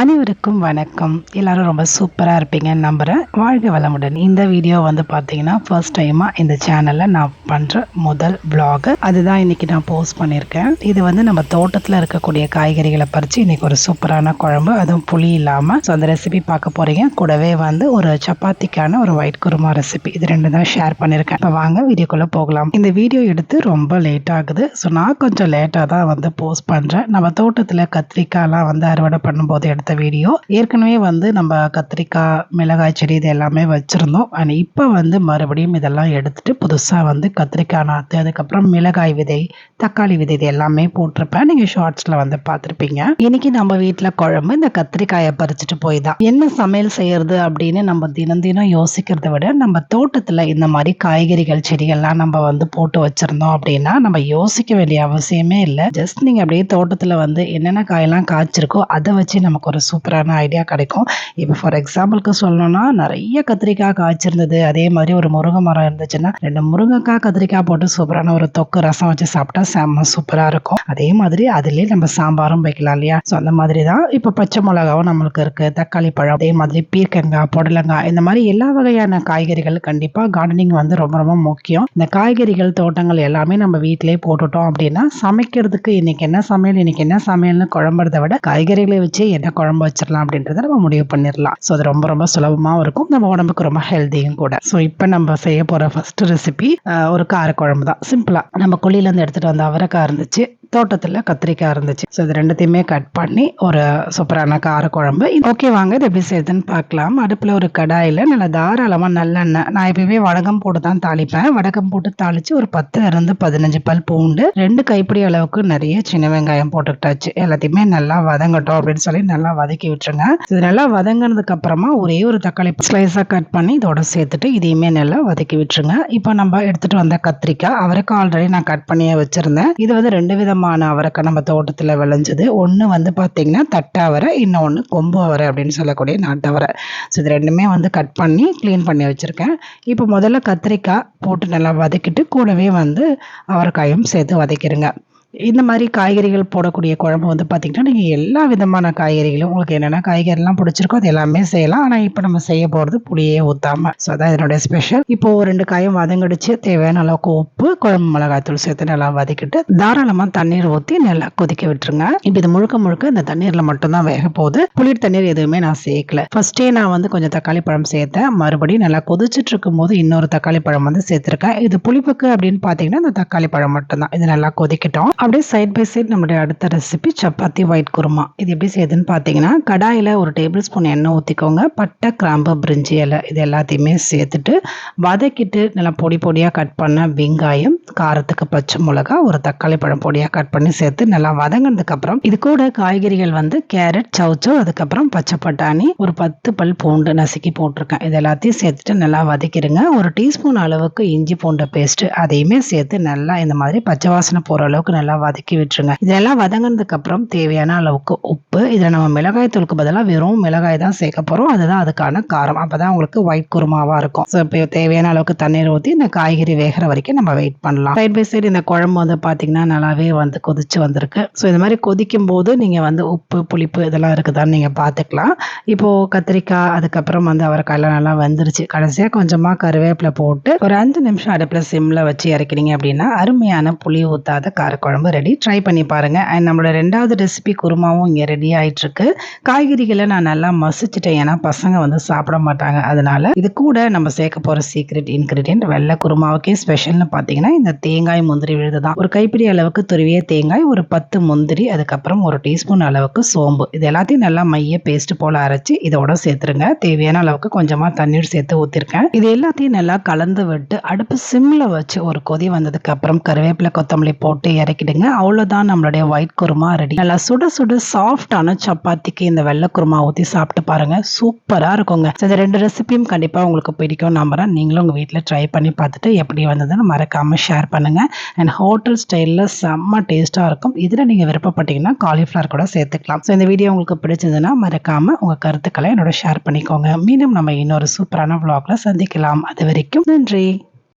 அனைவருக்கும் வணக்கம். எல்லாரும் ரொம்ப சூப்பராக இருப்பீங்கன்னு நம்புகிறேன் வாழ்க வளமுடன். இந்த வீடியோ வந்து பார்த்தீங்கன்னா ஃபர்ஸ்ட் டைமாக இந்த சேனலில் நான் பண்ணுற முதல் vlog. அதுதான் இன்றைக்கி நான் போஸ்ட் பண்ணியிருக்கேன். இது வந்து நம்ம தோட்டத்தில் இருக்கக்கூடிய காய்கறிகளை பறித்து இன்றைக்கி ஒரு சூப்பரான குழம்பு. அதுவும் புளி இல்லாமல் ஸோ அந்த ரெசிபி பார்க்க போகிறீங்க கூடவே வந்து ஒரு சப்பாத்திக்கான ஒரு ஒயிட் குருமா ரெசிபி இது ரெண்டு தான் ஷேர் பண்ணியிருக்கேன். இப்போ வாங்க வீடியோக்குள்ளே போகலாம். இந்த வீடியோ எடுத்து ரொம்ப லேட் ஆகுது. ஸோ நான் கொஞ்சம் லேட்டாக தான் வந்து போஸ்ட் பண்ணுறேன் நம்ம தோட்டத்தில் கத்திரிக்காய்லாம் வந்து அறுவடை பண்ணும்போது எடுத்து வீடியோ. ஏற்கனவே வந்து நம்ம கத்திரிக்காய் மிளகாய் செடி இது எல்லாமே வச்சுருந்தோம். ஆனால் இப்போ வந்து மறுபடியும் இதெல்லாம் எடுத்துட்டு புதுசாக வந்து கத்திரிக்காய் நாற்று அதுக்கப்புறம் மிளகாய் விதை தக்காளி விதை இது எல்லாமே போட்டிருப்பேன். நீங்கள் ஷார்ட்ஸில் வந்து பார்த்துருப்பீங்க. இன்னைக்கு நம்ம வீட்டில் குழம்பு இந்த கத்திரிக்காயை பறிச்சுட்டு போய் தான் என்ன சமையல் செய்யறது அப்படின்னு நம்ம தினம் தினம் யோசிக்கிறத விட நம்ம தோட்டத்தில் இந்த மாதிரி காய்கறிகள் செடிகள்லாம் நம்ம வந்து போட்டு வச்சிருந்தோம் அப்படின்னா நம்ம யோசிக்க வேண்டிய அவசியமே இல்லை. ஜஸ்ட் நீங்கள் அப்படியே தோட்டத்தில் வந்து என்னென்ன காயெல்லாம் காய்ச்சிருக்கோ அதை வச்சு நமக்கு ஒரு சூப்பரான ஐடியா கிடைக்கும். இப்போ ஃபார் எக்ஸாம்பிளுக்கு சொல்லணும்னா நிறைய கத்திரிக்காய் காய்ச்சிருந்தது. அதே மாதிரி ஒரு முருங்கை மரம் இருந்துச்சுன்னா ரெண்டு முருங்கைக்காய் கத்திரிக்காய் போட்டு சூப்பரான ஒரு தொக்கு ரசம் வச்சு சாப்பிட்டா செம்ம சூப்பராக இருக்கும். அதே மாதிரி அதுலேயே நம்ம சாம்பாரும் வைக்கலாம் இல்லையா? ஸோ அந்த மாதிரி தான் இப்போ பச்சை மிளகாவும் நம்மளுக்கு இருக்குது தக்காளி பழம் அதே மாதிரி பீர்க்கங்காய் புடலங்காய் இந்த மாதிரி எல்லா வகையான காய்கறிகள் கண்டிப்பாக கார்டனிங் வந்து ரொம்ப ரொம்ப முக்கியம். இந்த காய்கறிகள் தோட்டங்கள் எல்லாமே நம்ம வீட்டிலேயே போட்டுட்டோம் அப்படின்னா சமைக்கிறதுக்கு இன்னைக்கு என்ன சமையல் இன்னைக்கு என்ன சமையல்னு குழம்புறத விட காய்கறிகளை வச்சு என்ன குழம்பு வச்சிடலாம் அப்படின்றத நம்ம முடிவு பண்ணிடலாம் ஸோ அது ரொம்ப ரொம்ப சுலபமாகவும் இருக்கும். நம்ம உடம்புக்கு ரொம்ப ஹெல்த்தியும் கூட. ஸோ இப்போ நம்ம செய்ய போகிற ஃபர்ஸ்ட் ரெசிபி ஒரு காரக்குழம்பு தான். சிம்பிளாக நம்ம குழியிலேருந்து எடுத்துகிட்டு வந்த அவரைக்காய் இருந்துச்சு. தோட்டத்தில் கத்திரிக்காய் இருந்துச்சு. ஸோ இது ரெண்டுத்தையுமே கட் பண்ணி ஒரு சூப்பரான காரக்குழம்பு. ஓகே வாங்க. இது எப்படி செய்யுதுன்னு பார்க்கலாம். அடுப்பில் ஒரு கடாயில் நல்லா தாராளமாக நல்லெண்ணெய். நான் எப்பயுமே வடகம் போட்டு தான் தாளிப்பேன். வடகம் போட்டு தாளித்து ஒரு பத்துல இருந்து பதினஞ்சு பல் பூண்டு ரெண்டு கைப்பிடி அளவுக்கு நிறைய சின்ன வெங்காயம் போட்டுக்கிட்டாச்சு. எல்லாத்தையுமே நல்லா வதங்கட்டும் அப்படின்னு சொல்லி நல்லா வதக்கி விட்டுருங்க. இது நல்லா வதங்கினதுக்கு அப்புறமா ஒரே ஒரு தக்காளி ஸ்லைஸாக கட் பண்ணி இதோட சேர்த்துட்டு இதையுமே நல்லா வதக்கி விட்டுருங்க. இப்போ நம்ம எடுத்துட்டு வந்த கத்திரிக்காய் அவருக்கு ஆல்ரெடி நான் கட் பண்ணியே வச்சிருந்தேன். இது வந்து ரெண்டு விதமான அவரைக்காய் நம்ம தோட்டத்தில் விளைஞ்சது. ஒன்று வந்து பார்த்தீங்கன்னா தட்டாவரை இன்னொன்று கொம்பு அவரை அப்படின்னு சொல்லக்கூடிய நாட்டவரை. ஸோ இது ரெண்டுமே வந்து கட் பண்ணி க்ளீன் பண்ணி வச்சுருக்கேன். இப்போ முதல்ல கத்திரிக்காய் போட்டு நல்லா வதக்கிட்டு கூடவே வந்து அவரைக்காயும் சேர்த்து வதக்கிடுங்க இந்த மாதிரி காய்கறிகள் போடக்கூடிய குழம்பு வந்து பார்த்திங்கன்னா நீங்கள் எல்லா விதமான காய்கறிகளும் உங்களுக்கு என்னென்ன காய்கறிலாம் பிடிச்சிருக்கோ அது எல்லாமே செய்யலாம். ஆனால் இப்போ நம்ம செய்ய போகிறது புளியே ஊற்றாமல் ஸோ அதான் இதனுடைய ஸ்பெஷல் இப்போது ரெண்டு காயும் வதங்கடிச்சு தேவையான அளவுக்கு உப்பு குழம்பு மிளகாய்த்தூள் சேர்த்து நல்லா வதக்கிட்டு தாராளமாக தண்ணீர் ஊற்றி நல்லா கொதிக்க விட்டுருங்க. இப்போ இது முழுக்க முழுக்க இந்த தண்ணீரில் மட்டும்தான் வேக போகுது. புளிர் தண்ணீர் எதுவுமே நான் சேர்க்கல. ஃபர்ஸ்டே நான் வந்து கொஞ்சம் தக்காளி பழம் சேர்த்தேன். மறுபடியும் நல்லா கொதிச்சுட்டு இருக்கும்போது இன்னொரு தக்காளி பழம் வந்து சேர்த்துருக்கேன். இது புளிப்புக்கு அப்படின்னு பார்த்தீங்கன்னா இந்த தக்காளி பழம் மட்டும்தான். இது நல்லா கொதிக்கட்டும். அப்படியே சைட் பை சைட் நம்மளுடைய அடுத்த ரெசிபி சப்பாத்தி ஒயிட் குருமா. இது எப்படி செய்யுதுன்னு பார்த்தீங்கன்னா கடாயில் ஒரு டேபிள் ஸ்பூன் எண்ணெய் ஊற்றிக்கோங்க பட்டை கிராம்பு பிரிஞ்சி இலை இது எல்லாத்தையுமே சேர்த்துட்டு வதக்கிட்டு நல்லா பொடி பொடியாக கட் பண்ண வெங்காயம் காரத்துக்கு பச்சை மிளகா ஒரு தக்காளி பழம் பொடியாக கட் பண்ணி சேர்த்து நல்லா வதங்கினதுக்கப்புறம் இது கூட காய்கறிகள் வந்து கேரட் சவுச்சோ அதுக்கப்புறம் பச்சை பட்டாணி ஒரு பத்து பல் பூண்டு நசுக்கி போட்டிருக்கேன். இது எல்லாத்தையும் சேர்த்துட்டு நல்லா வதக்கிடுங்க. ஒரு டீஸ்பூன் அளவுக்கு இஞ்சி பூண்டு பேஸ்ட்டு அதையுமே சேர்த்து நல்லா இந்த மாதிரி பச்சை வாசனை போகிற அளவுக்கு நல்லா வதக்கி விட்டுருங்க. இதெல்லாம் வதங்கினதுக்கு அப்புறம் தேவையான அளவுக்கு உப்பு. இதில் நம்ம மிளகாய் தூளுக்கு பதிலாக வெறும் மிளகாய் தான் சேர்க்க போகிறோம் அதுதான் அதுக்கான காரம். அப்போ தான் உங்களுக்கு ஒயிட் குருமாவாக இருக்கும். ஸோ இப்போ தேவையான அளவுக்கு தண்ணீர் ஊற்றி இந்த காய்கறி வேகிற வரைக்கும் நம்ம வெயிட் பண்ணலாம். சைட் பை சைடு இந்த குழம்பு வந்து பார்த்தீங்கன்னா நல்லாவே வந்து கொதிச்சு வந்திருக்கு. ஸோ இந்த மாதிரி கொதிக்கும் போது நீங்கள் வந்து உப்பு புளிப்பு இதெல்லாம் இருக்குதான்னு நீங்கள் பார்த்துக்கலாம் இப்போது கத்திரிக்காய் அதுக்கப்புறம் வந்து அவரைக்காயெல்லாம் நல்லா வந்துருச்சு. கடைசியாக கொஞ்சமாக கருவேப்பிலை போட்டு ஒரு அஞ்சு நிமிஷம் அடுப்பில் சிம்மில் வச்சு இறக்கினீங்க அப்படின்னா அருமையான புளி ஊற்றாத காரக்குழம்பு. ரெடி ட்ரை பண்ணி பாருங்கள் அண்ட் நம்மளோட ரெண்டாவது ரெசிபி குருமாவும் இங்கே ரெடி ஆகிட்டுருக்கு காய்கறிகளை நான் நல்லா மசிச்சுட்டேன். ஏன்னா பசங்க வந்து சாப்பிட மாட்டாங்க. அதனால இது கூட நம்ம சேர்க்க போகிற சீக்ரெட் இன்க்ரீடியன்ட் வெள்ளை குருமாவுக்கே ஸ்பெஷல்னு பார்த்தீங்கன்னா இந்த தேங்காய் முந்திரி விழுது தான். ஒரு கைப்பிடி அளவுக்கு துருவிய தேங்காய் ஒரு பத்து முந்திரி அதுக்கப்புறம் ஒரு டீஸ்பூன் அளவுக்கு சோம்பு. இது எல்லாத்தையும் நல்லா மைய பேஸ்ட் போல் அரைச்சி இதோட சேர்த்துருங்க. தேவையான அளவுக்கு கொஞ்சமாக தண்ணீர் சேர்த்து ஊற்றிருக்கேன் இது எல்லாத்தையும் நல்லா கலந்து விட்டு அடுப்பு சிம்மில் வச்சு ஒரு கொதி வந்ததுக்கு அப்புறம் கருவேப்பிலை கொத்தமல்லி போட்டு இறக்கிடுங்க அவ்வளோதான் நம்மளுடைய ஒயிட் குருமா ரெடி நல்லா சுட சுட சாஃப்டான சப்பாத்திக்கு இந்த வெள்ளை குருமா ஊற்றி சாப்பிட்டு பாருங்க. சூப்பராக இருக்குங்க. இந்த ரெண்டு ரெசிபியும் கண்டிப்பாக உங்களுக்கு பிடிக்கும் நம்புறேன். நீங்களும் உங்கள் வீட்டில் ட்ரை பண்ணி பார்த்துட்டு எப்படி வந்ததுன்னு மறக்காமல் ஷேர் பண்ணுங்கள் அண்ட் ஹோட்டல் ஸ்டைலில் செம்ம டேஸ்ட்டாக இருக்கும். இதில் நீங்கள் விருப்பப்பட்டீங்கன்னா காலிஃப்ளவர் கூட சேர்த்துக்கலாம். ஸோ இந்த வீடியோ உங்களுக்கு பிடிச்சதுன்னா மறக்காமல் உங்கள் கருத்துக்களை என்னோட ஷேர் பண்ணிக்கோங்க. மீண்டும் நம்ம இன்னொரு சூப்பரான vlogல சந்திக்கலாம். அது வரைக்கும் நன்றி.